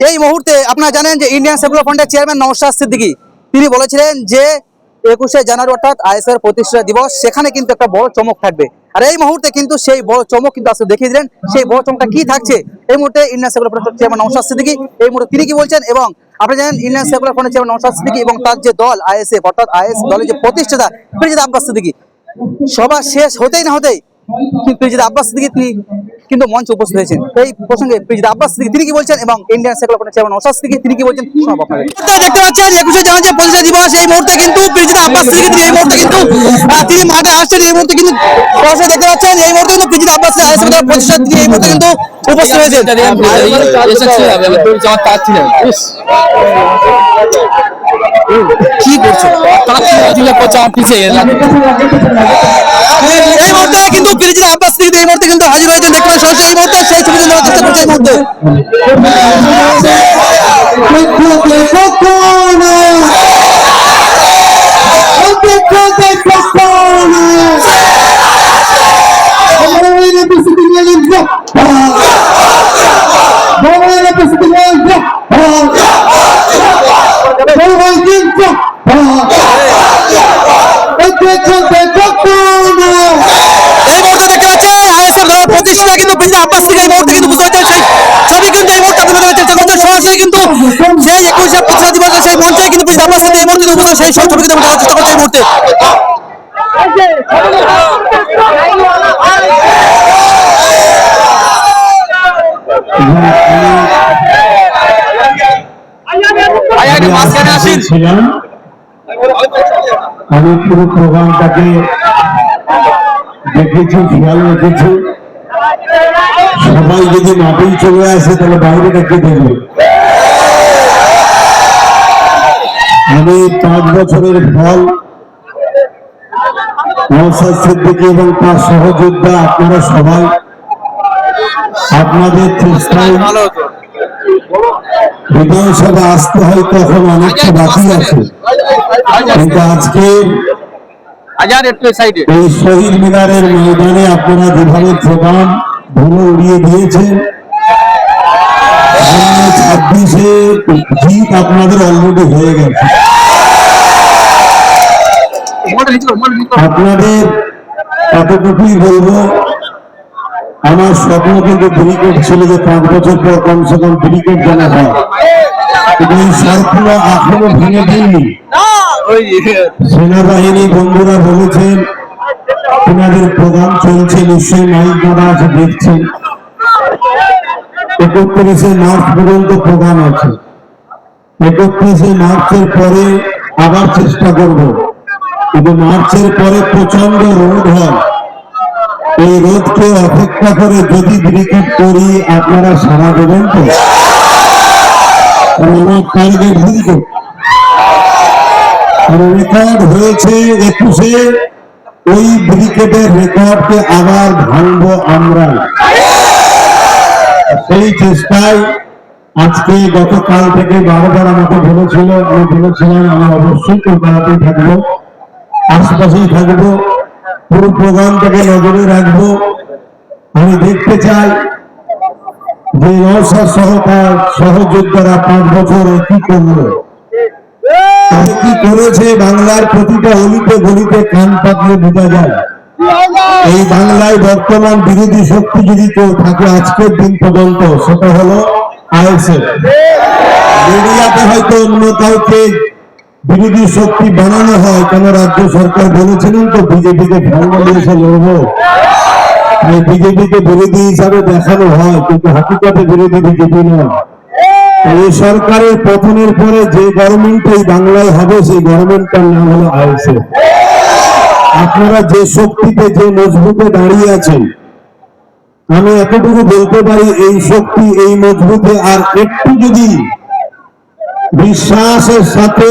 এই মুহূর্তে আপনারা জানেন যে ইন্ডিয়ান সেকুলার ফ্রন্টের চেয়ারম্যান নওশাদ সিদ্দিকী, তিনি বলেছিলেন যে একুশে জানুয়ারি অর্থাৎ আইএসএর প্রতিষ্ঠা দিবস, সেখানে কিন্তু একটা বড় চমক থাকবে। আর এই মুহূর্তে কিন্তু সেই বড় চমক কিন্তু আসলে দেখিয়ে দিলেন, সেই বড় চমকটা কি থাকছে? এই মুহূর্তে ইন্ডিয়ান সেকুলার ফ্রন্টের চেয়ারম্যান নওশাদ সিদ্দিকী, এই মুহূর্তে তিনি কি বলছেন এবং আপনি জানেন ইন্ডিয়ান সেকুলার ফ্রন্টের চেয়ারম্যান নওশাদ সিদ্দিকী এবং তার যে দল, আইএসএফ, অর্থাৎ আইএস দলের যে প্রতিষ্ঠাতা ফিরজিদ আব্বাস সিদ্দিকী। সভা শেষ হতেই না হতেই কিন্তু ফিরজিদ আব্বাস সিদ্দিকী, তিনি কিন্তু মঞ্চে উপস্থিত হয়েছেন এই প্রসঙ্গে ফিরজিদ আব্বাস তিনি কি বলছেন এবং ইন্ডিয়ান সেকুলার ফ্রন্টের চেয়ারম্যান নওশাদ সিদ্দিকী তিনি কি বলছেন আপনাদের দেখতে পাচ্ছেন একুশে জানুয়ারি যে প্রতিষ্ঠা দিবস এই মুহূর্তে কিন্তু ফিরজিদ আব্বাস তিনি এই মুহূর্তে কিন্তু তিনি মাঠে আসছেন এই মুহূর্তে কিন্তু দেখতে পাচ্ছেন এই মুহূর্তে কিন্তু ফিরজিদ আব্বাস প্রতিষ্ঠা তিনি এই মুহূর্তে কিন্তু উপস্থিত হয়েছেন কি করছ? দিলে পচা পিছে এই মুহূর্তে কিন্তু ফিরজিদ আব্বাস সিদ্দিকী এই মুহূর্তে কিন্তু হাজির হয়েছেন দেখতে পাচ্ছেন। সরাসরি এই মুহূর্তে সেই ছবি চেষ্টা করছে এই মুহূর্তে। এই মুহূর্তে দেখতে পাচ্ছেন আইএসএফ দলের প্রতিষ্ঠাতা কিন্তু ফিরজিদ আব্বাস থেকে এই মুহূর্তে কিন্তু বুঝতে পারছেন সেই ছবি কিন্তু এই মুহূর্তে ধরার চেষ্টা করছেন সরাসরি কিন্তু সেই একুশে প্রতিষ্ঠা দিবসের সেই মঞ্চে কিন্তু ফিরজিদ আব্বাস সিদ্দিকী এই মুহূর্তে কিন্তু উপস্থিত সেই ছবি কিন্তু দেখার চেষ্টা করছে এই মুহূর্তে মাঝখানে আসেন। আমি পুরো প্রোগ্রামটাকে দেখেছি খেয়াল রেখেছি। সবাই যদি চলে আসে তাহলে বাইরে ডেকে দেবে? আমি পাঁচ বছরের ফল নৌসাদ সিদ্দিকী এবং তার সহযোদ্ধা আপনারা সবাই আপনাদের চেষ্টায় বিধানসভা আসতে হয় তখন অনেকটা বাকি আছে। কিন্তু আজকে এই শহীদ মিনারের ময়দানে আপনারা যেভাবে প্রোগ্রাম ধুলো উড়িয়ে দিয়েছেন ছাব্বিশে জিত আপনাদের অলরেডি হয়ে গেছে। আপনাদের এতটুকুই বলব আমার স্বপ্ন কিন্তু ব্রিকেট ছিল যে পাঁচ বছর পর কমসে কম ব্রিকেট জানা হয়। স্বপ্ন এখনও ভেঙে সেনাবাহিনী বন্ধুরা বলেছেন, তোমাদের প্রোগ্রাম চলছে, নিশ্চয়ই আছে, দেখছেন। একত্রিশে মার্চ পর্যন্ত আছে। একত্রিশে মার্চের পরে আবার চেষ্টা করব। কিন্তু মার্চের পরে প্রচণ্ড রোদ হয়। এই রোদকে অপেক্ষা করে যদি ব্রিকেট করি, আপনারা সারা দেবেন তো? রেকর্ড হয়েছে। একুশে, ওই ব্রিকেটের রেকর্ডকে আবার ভাঙবো আমরা। সেই চেষ্টায় আজকে গতকাল থেকে বারবার আমাকে বলেছিল, আমি বলেছিলাম, আমি অবশ্যই কলকাতাতেই থাকব, আশপাশেই থাকব। পুরো প্রোগ্রামটাকে নজরে রাখব? আমি দেখতে চাই যে নৌসার সহ তার সহযোদ্ধারা পাঁচ বছর কি করল। কি করেছে? বাংলার প্রতিটা অলিতে গলিতে কান পাতলে বোঝা যায়। এই বাংলায় বর্তমান বিরোধী শক্তি যদি কেউ থাকে, আজকের দিন পর্যন্ত সেটা হলো আইএসএফ। মিডিয়াতে হয়তো অন্য কাউকে বিরোধী শক্তি বানানো হয় কেন রাজ্য সরকার বলেছিলেন তো বিজেপিকে দিয়েছে লড়বো? তাই বিজেপিকে বিরোধী হিসাবে দেখানো হয়, কিন্তু হাকিকতে বিরোধী বিজেপি নয়। এই সরকারের পতনের পরে যে গভর্নমেন্ট বাংলায় হবে, সেই গভর্নমেন্টটার নাম হলো আইএসএফ। আপনারা যে শক্তিতে, যে মজবুতে দাঁড়িয়ে আছেন, আমি এতটুকু বলতে পারি, এই শক্তি, এই মজবুতে আর একটু যদি বিশ্বাসের সাথে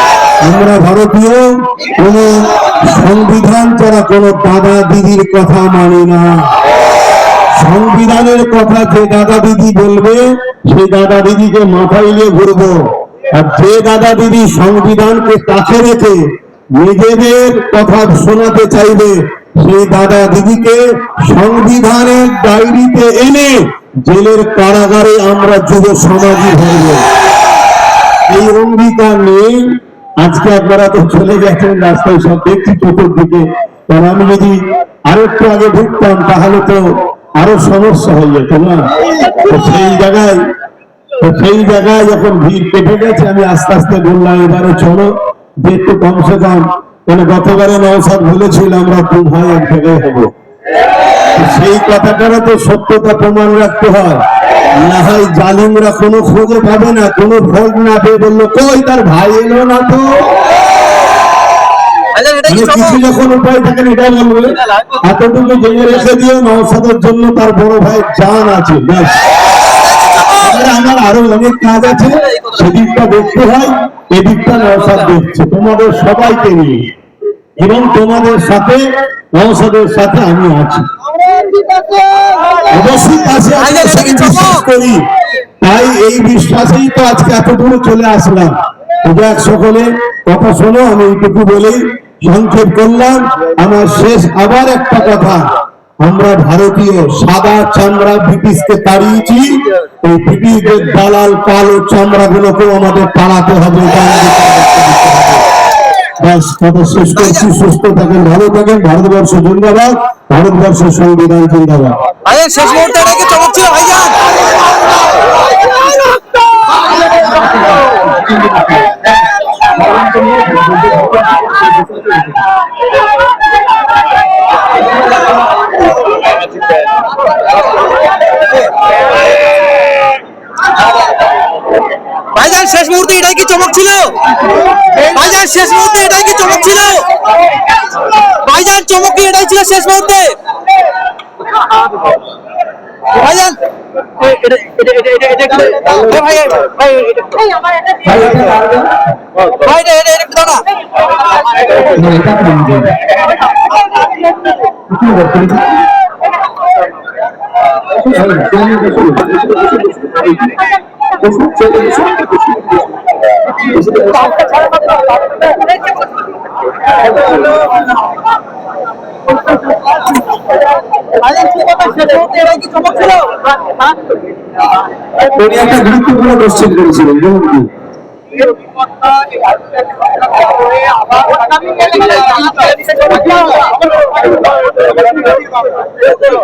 আমরা ভারতীয়, কোন সংবিধান ছাড়া কোন দাদা দিদির কথা মানি না। সংবিধানের কথা যে দাদা দিদি বলবে, সেই দাদা দিদিকে মাথায় নিয়ে ঘুরবো। আর যে দাদা দিদি সংবিধানকে কাছে রেখে নিজেদের কথা শোনাতে চাইবে, সেই দাদা দিদিকে সংবিধানের ডায়েরিতে এনে জেলের কারাগারে আমরা যুব সমাজই ধরব। এই অঙ্গীকার নিয়ে আজকে আপনারা তো চলে গেছেন রাস্তায় সব দেখছি টোটোর দিকে কারণ আমি যদি আরেকটু আগে ঢুকতাম, তাহলে তো আরও সমস্যা হয়ে যেত না? সেই জায়গায় সেই জায়গায় যখন ভিড় কেটে গেছে, আমি আস্তে আস্তে বললাম, এবারে চলো, যে একটু কমসে কম। মানে গতবারে নওসাদ বলেছিল, আমরা দু ভাই এক জায়গায় হব। সেই কথাটারও তো সত্যতা প্রমাণ রাখতে হয়। না হয় জালিমরা কোনো খোঁজে পাবে না কোনো ভোট না পেয়ে বলল কই তার ভাই এলো না তো? কি মানে কিছু যখন উপায় থাকে এটা বলবে এতটুকু জেনে রেখে দিও নওসাদের জন্য তার বড় ভাই জান আছে ব্যাস। আমার আরও অনেক কাজ আছে সেদিকটা দেখতে হয় এদিকটা নওসাদ দেখছে। তোমাদের সবাইকে নিয়ে এবং তোমাদের সাথে নওসাদের সাথে আমি আছি। অবশ্যই কাছে ভাইজান, এটা কি বিশ্বাস করি। তাই এই বিশ্বাসেই তো আজকে এত দূরে চলে আসলাম। যাক সকলে কথা শোনো আমি এইটুকু বলেই সংক্ষেপ করলাম আমার শেষ আবার একটা কথা। আমরা ভারতীয় সাদা চামড়া ব্রিটিশকে তাড়িয়েছি এই ব্রিটিশদের দালাল কালো চামড়া গুলোকেও আমাদের তাড়াতে হবে। ব্যাস কথা শেষ করছি সুস্থ থাকেন ভালো থাকেন। ভারতবর্ষ জিন্দাবাদ ভারতবর্ষের সংবিধান জিন্দাবাদ। শেষ মুহূর্তে চমক ছিল ভাইজান। ভাইজান শেষ মুহূর্তে এটাই কি চমক ছিল? ভাইজান শেষ মুহূর্তে এটাই কি চমক ছিল? ভাইজান চমক কি এটাই ছিল শেষ মুহূর্তে? ভাইজান ভাই, একটা গুরুত্বপূর্ণ কোশ্চেন করেছিলেন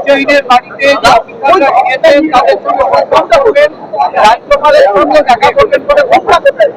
জৈনের বাড়িতে তাদের সঙ্গে দেখা করবেন বলে ঘোষণা করবেন